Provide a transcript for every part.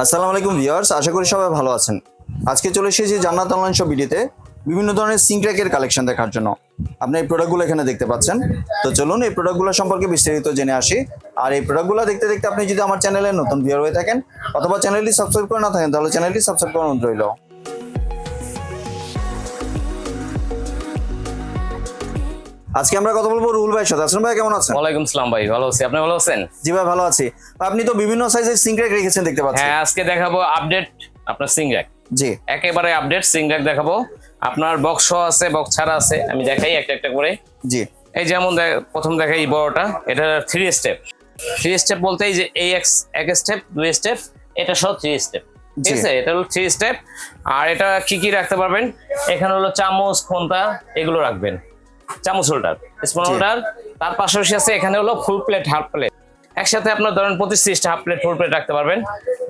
আসসালামু আলাইকুম ভিউয়ার্স, আশা করি সবাই ভালো আছেন। আজকে চলে এসেছি জান্নাত অনলাইন শপ ভিডিওতে বিভিন্ন ধরনের সিঙ্ক্র্যাকের কালেকশন দেখার জন্য। আপনি এই প্রোডাক্টগুলো এখানে দেখতে পাচ্ছেন। তো চলুন এই প্রোডাক্টগুলো সম্পর্কে বিস্তারিত জেনে আসি। আর এই প্রোডাক্টগুলো দেখতে দেখতে আপনি যদি আমার চ্যানেলে নতুন ভিউয়ার হয়ে থাকেন, অথবা চ্যানেলটি সাবস্ক্রাইব করে না থাকেন, তাহলে চ্যানেলটি সাবস্ক্রাইব করানো রইল। আজকে আমরা কথা বলব রুল ভাইয়ের সাথে। আসলাম ভাই কেমন আছেন? ওয়ালাইকুম সালাম ভাই ভালো আছি। আপনি ভালো আছেন? জি ভাই ভালো আছি। আপনি তো বিভিন্ন সাইজের সিঙ্ক্র্যাক রেখেছেন দেখতে পাচ্ছেন হ্যাঁ আজকে দেখাবো আপডেট আপনার সিংরাক জি। একেবারে আপডেট সিংরাক দেখাবো। আপনার বক্স আছে বক্স ছাড়া আছে আমি দেখাই একটা একটা করে। জি। এই যেমন প্রথম দেখাই এই বড়টা এটা থ্রি স্টেপ থ্রি স্টেপ বলতে এই যে এই এক এক স্টেপ দুই স্টেপ এটা সব থ্রি স্টেপ ঠিক। আছে? এটা হলো থ্রি স্টেপ আর এটা কি কি রাখতে পারবেন? এখানে হলো চামচ খন্তা এগুলো রাখবেন। চামচ হোল্ডার স্পুন হোল্ডার তার পাশাপাশি আছে এখানে হলো ফুল প্লেট হাফ প্লেট একসাথে আপনার ধরেন পঁচিশ ত্রিশটা হাফ প্লেট ফুল প্লেট রাখতে পারবেন।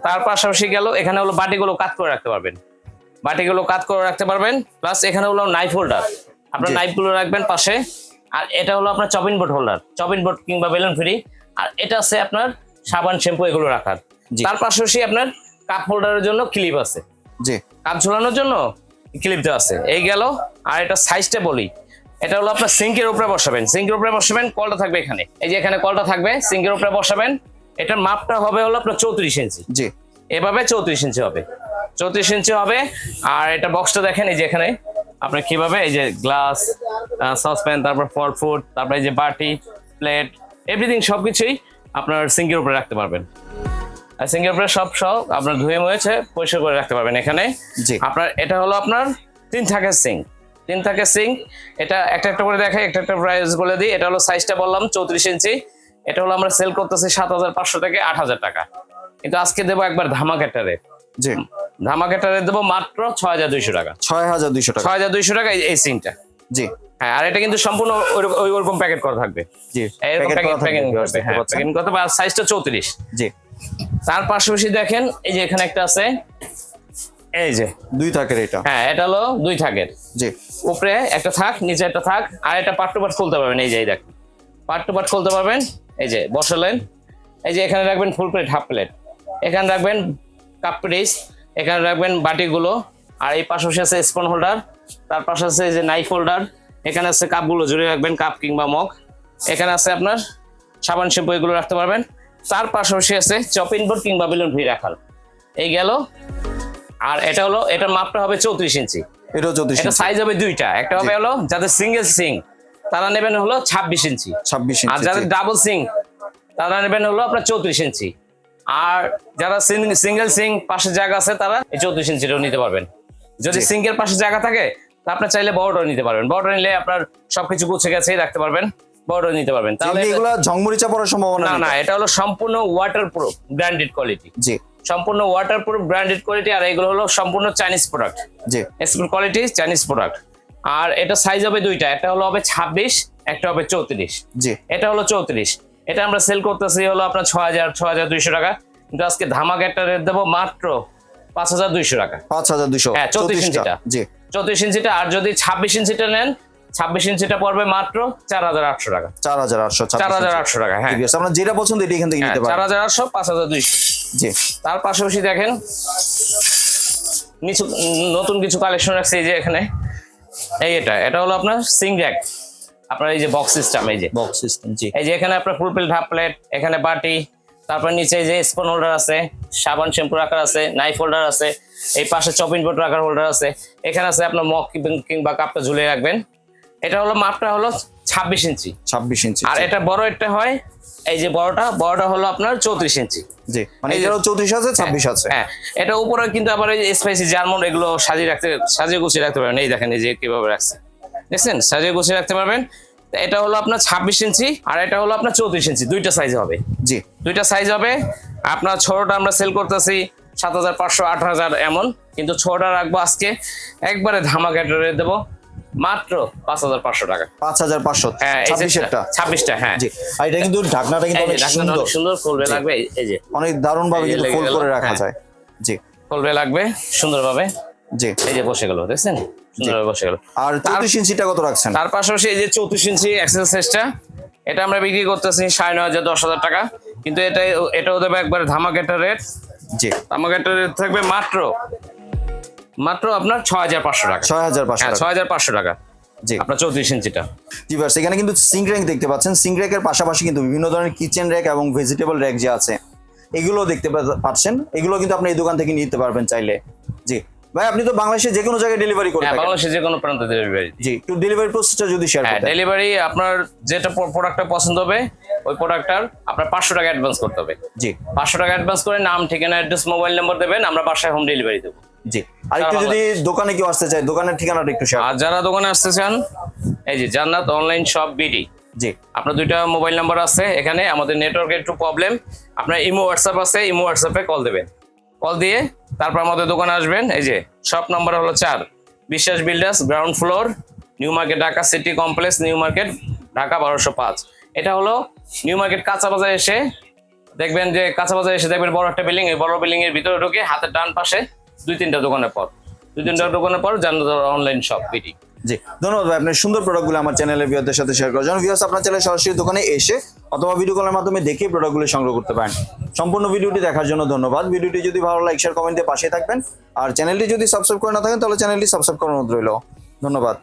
তার পাশাপাশি গেল এখানে হলো বাটিগুলো কাট করে রাখতে পারবেন। বাটিগুলো কাট করে রাখতে পারবেন প্লাস এখানে হলো নাইফ হোল্ডার আপনার। নাইফগুলো রাখবেন পাশে। আর এটা হলো আপনার chopping board holder chopping board কিংবা বেলুন ফ্রি। আর এটা আছে আপনার সাবান শ্যাম্পু এগুলো রাখার। তার পাশাপাশি আপনার কাপ হোল্ডারের জন্য ক্লিপ আছে। জি। কাপ ঝোলানোর জন্য ক্লিপ দেওয়া আছে। এই গেল আর এটা সাইজটা বলি। এটা হলো আপনার সিঙ্কের উপরে বসাবেন। সিঙ্কের উপরে বসাবেন কলটা থাকবে এখানে। এই যে এখানে কলটা থাকবে সিঙ্কের উপরে বসাবেন। এটার মাপটা হবে হলো আপনার চৌত্রিশ ইঞ্চি। জি। এভাবে চৌত্রিশ ইঞ্চি হবে। চৌত্রিশ ইঞ্চি হবে আর এটা বক্সটা দেখেন এই যে এখানে। আপনার কীভাবে এই যে গ্লাস সসপ্যান তারপর ফল ফুড তারপর এই যে বাটি প্লেট এভরিথিং সবকিছুই আপনার সিঙ্কের উপরে রাখতে পারবেন। আর সিঙ্কের উপরে সব সব আপনার ধুয়ে মুয়েছে পরিষ্কার করে রাখতে পারবেন এখানে। জি। আপনার এটা হলো আপনার তিন থাকের সিঙ্ক। তিন থাকে সিঙ্ক এটা একটা একটা করে দেখাই একটা একটা প্রাইস বলে দিই। এটা হলো সাইজটা বললাম চৌত্রিশ ইঞ্চি। এটা হলো আমরা সেল করতেছি সাত হাজার পাঁচশো থেকে আট হাজার টাকা। কিন্তু আজকে দেবো একবার ধামাকাটা রেট জি। ধামাকাটা রেট দেবো মাত্র ছয় হাজার দুইশো টাকা। ছয় হাজার দুইশো টাকা। ছয় হাজার দুইশো টাকা এই- সিংটা। জি। হ্যাঁ আর এটা কিন্তু সম্পূর্ণ ওই- ওইরকম প্যাকেট করা থাকবে। জি প্যাকেট করা থাকবে, সাইজটা চৌত্রিশ। জি। তার পাশাপাশি দেখেন এই যে এখানে একটা আছে। এই যে। দুই থাকের এটা। হ্যাঁ এটা হলো দুই থাকের। জি। উপরে একটা থাক নিচে একটা থাক আর এটা পার্ট টু পার্ট খুলতে পারবেন। এই যে এই দেখেন। পার্ট টু পার্ট খুলতে পারবেন। এই যে বসালেন। এই যে এখানে রাখবেন ফুল প্লেট হাফ প্লেট। এখানে রাখবেন কাপ পিস এখানে রাখবেন বাটিগুলো আর এই পাশাপাশি আছে স্পুন হোল্ডার তার পাশে আছে এই যে নাইফ হোল্ডার এখানে আছে কাপগুলো জুড়ে রাখবেন কাপ কিংবা মগ। এখানে আছে আপনার সাবান শ্যাম্পু এগুলো রাখতে পারবেন। তার পাশাপাশি আছে চপিং বোর্ড কিংবা বেলুন ভি রাখার। এই গেল। আর এটা হলো এটার মাপটা হবে চৌত্রিশ ইঞ্চি। এটাও চৌত্রিশ এটা সাইজ হবে দুইটা। একটা হবে হলো যাদের সিঙ্গেল সিং তারা নেবেন হলো ছাব্বিশ ইঞ্চি। ছাব্বিশ আর যাদের ডাবল সিং তারা নেবেন হলো আপনার চৌত্রিশ ইঞ্চি। আর যারা সিঙ্গেল সিং পাশে জায়গা আছে তারা এই চৌত্রিশ ইঞ্চিটাও নিতে পারবেন। যদি। সিঙ্গেল পাশে জায়গা থাকে তা আপনার চাইলে বড়টাও নিতে পারবেন। বড়টা নিলে আপনার সবকিছু গুছে গেছেই রাখতে পারবেন। বড়টা নিতে পারবেন। তাহলে এগুলা ঝংমরিচা পড়ার সম্ভাবনা না না এটা হলো সম্পূর্ণ ওয়াটার প্রুফ ব্র্যান্ডেড কোয়ালিটি জি। সম্পূর্ণ ওয়াটার প্রুফ ব্র্যান্ডেড কোয়ালিটি আর এগুলো হলো সম্পূর্ণ চাইনিজ প্রোডাক্ট জি। এক্সপোর্ট কোয়ালিটি চাইনিজ প্রোডাক্ট আর এটা সাইজ হবে দুইটা একটা হলো হবে ছাব্বিশ একটা হবে চৌত্রিশ। জি। এটা হলো চৌত্রিশ। এটা আমরা সেল করতেছি হলো আপনার ছ হাজার ছ হাজার দুইশো টাকা। কিন্তু আজকে ধামাকা একটা রেট দেবো মাত্র পাঁচ হাজার দুইশো টাকা। পাঁচ হাজার দুইশো। হ্যাঁ, 34 চৌত্রিশটা ইঞ্চিটা। জি। চৌত্রিশ ইঞ্চিটা আর যদি ছাব্বিশ ইঞ্চিটা নেন ছাব্বিশ ইঞ্চিটা পড়বে মাত্র চার হাজার আটশো টাকা। চার হাজার আটশো চার হাজার আটশো টাকা হ্যাঁ। আপনার যেটা পছন্দ এটি এখান থেকে নিতে চার হাজার আটশো পাঁচ হাজার দুইশো। জি। তার পাশাপাশি দেখেন নিচু নতুন কিছু কালেকশন রাখছে এই যে এখানে। এই এটা এটা হলো আপনার সিং র্যাক আপনার এই যে বক্স সিস্টেম এই যে। বক্স সিস্টেম জি। এই যে এখানে আপনার ফুল প্লেট হাফ প্লেট এখানে বাটি তারপর নিচে যে স্পুন হোল্ডার আছে সাবান শ্যাম্পু রাখার আছে নাইফ হোল্ডার আছে এই পাশে চপিং বোর্ড রাখার হোল্ডার আছে। এখানে আছে আপনার মগ কিংবা কাপটা ঝুলিয়ে রাখবেন। এটা হলো মাপটা হলো ছাব্বিশ ইঞ্চি। ছাব্বিশ ইঞ্চি আর এটা বড় একটা হয় এই যে বড়টা বড়টা হলো আপনার চৌত্রিশ ইঞ্চি। জি মানে চৌত্রিশ আছে ছাব্বিশ আছে। হ্যাঁ এটা উপরে কিন্তু আবার এই স্পাইসি জার্মন এগুলো সাজিয়ে রাখতে সাজিয়ে গুছিয়ে রাখতে পারবেন। এই দেখেন এই যে কীভাবে রাখছে। দেখছেন? সাজিয়ে গুছিয়ে রাখতে পারবেন। এটা হলো আপনার ছাব্বিশ ইঞ্চি আর এটা হলো আপনার চৌত্রিশ ইঞ্চি। দুইটা সাইজ হবে। জি। দুইটা সাইজ হবে। আপনার ছোটটা আমরা সেল করতেছি সাত হাজার পাঁচশো আট হাজার এমন। কিন্তু ছোটটা রাখব আজকে। একবারে ধামাকা দেবো। মাত্র পাঁচ হাজার পাঁচশো টাকা। পাঁচ হাজার পাঁচশো। হ্যাঁ যে ছাব্বিশটা হ্যাঁ। জি। আর এটা কিন্তু ঢাকনাটা কিন্তু অনেক সুন্দর। সুন্দর খুলবে লাগবে এই- যে। অনেক দারুণ ভাবে কিন্তু ফোল্ড করে রাখা হ্যাঁ। যায়। জি। খুলবে লাগবে সুন্দরভাবে। জি। এই যে বসে গেল দেখছেন? সুন্দরভাবে বসে গেল। আর চৌত্রিশ ইঞ্চিটা কত রাখছেন? তার পাশাপাশি এই যে চৌত্রিশ ইঞ্চি এক্সেল সাইজটা এটা আমরা বিক্রি করতেছি সাড়ে নয় হাজার দশ হাজার টাকা। কিন্তু এটা এটাও দেবে একবার ধামাক একটা রেট জি। তামাকের রেট থাকবে মাত্র মাত্র আপনার ছয় হাজার পাঁচশো টাকা। ছয় হাজার পাঁচশো হ্যাঁ ছয় হাজার পাঁচশো টাকা। জি। আপনার চৌত্রিশ ইঞ্চিটা। জি ভার্স এখানে কিন্তু সিঙ্ক র্যাক দেখতে পাচ্ছেন। সিঙ্ক র্যাকের পাশাপাশি কিন্তু বিভিন্ন ধরনের কিচেন র্যাক এবং ভেজিটেবল র্যাক যে আছে এগুলো দেখতে পাচ্ছেন। এগুলো কিন্তু আপনি এই দোকান থেকে নিতে পারবেন চাইলে। জি। ভাই আপনি তো বাংলাদেশে যে কোনো জায়গায় ডেলিভারি করে হ্যাঁ বাংলাদেশে যে কোনো প্রান্ত ডেলিভারি জি একটু ডেলিভারি প্রসেসটা যদি শেয়ার করতেন। ডেলিভারি আপনার যেটা প্রোডাক্টটা পছন্দ হবে ওই প্রোডাক্টটার আপনার পাঁচশো টাকা অ্যাডভান্স করতে হবে। জি। পাঁচশো টাকা অ্যাডভান্স করে নাম ঠিকানা অ্যাড্রেস মোবাইল নাম্বার দেবেন আমরা বাসায় হোম ডেলিভারি দেবো। জি। আর একটু সারা যদি দোকানে কেউ আসতে চায় দোকানের ঠিকানাটা একটু শেয়ার আর যারা দোকানে আসতে চান এই যে জান্নাত অনলাইন শপ বিডি জি। আপনার দুইটা মোবাইল নাম্বার আছে এখানে আমাদের নেটওয়ার্কের একটু প্রবলেম আপনার ইমো হোয়াটসঅ্যাপ আছে ইমো হোয়াটসঅ্যাপে কল দেবেন। কল দিয়ে তারপর আমাদের দোকানে আসবেন এই যে শপ নাম্বার হলো চার। Biswas builders ground floor New Market Dhaka city complex New Market Dhaka বারোশো পাঁচ। এটা হলো নিউ মার্কেট কাঁচা বাজার এসে দেখবেন যে কাঁচা বাজার এসে দেখবেন বড় একটা বিল্ডিং এই বড় বিল্ডিং এর ভিতরে ঢুকে হাতের ডান পাশে দুই তিনটা দোকানের পর। দুই তিনটা দোকানের পর জান্নাত অনলাইন শপ বিডি জি ধন্যবাদ ভাই। আপনার সুন্দর প্রোডাক্টগুলো আমার চ্যানেলের ভিউয়ারদের সাথে শেয়ার করার জন্য। ভিউয়ার্স আপনার চ্যানেলে সরাসরি দোকানে এসে অথবা ভিডিও কলের মাধ্যমে দেখে প্রোডাক্টগুলো সংগ্রহ করতে পারেন। সম্পূর্ণ ভিডিওটি দেখার জন্য ধন্যবাদ। ভিডিওটি যদি ভালো লাইক শেয়ার কমেন্টে পাশে থাকবেন। আর চ্যানেলটি যদি সাবস্ক্রাইব করে না থাকেন তাহলে চ্যানেলটি সাবস্ক্রাইব করার অনুরোধ রইল। ধন্যবাদ।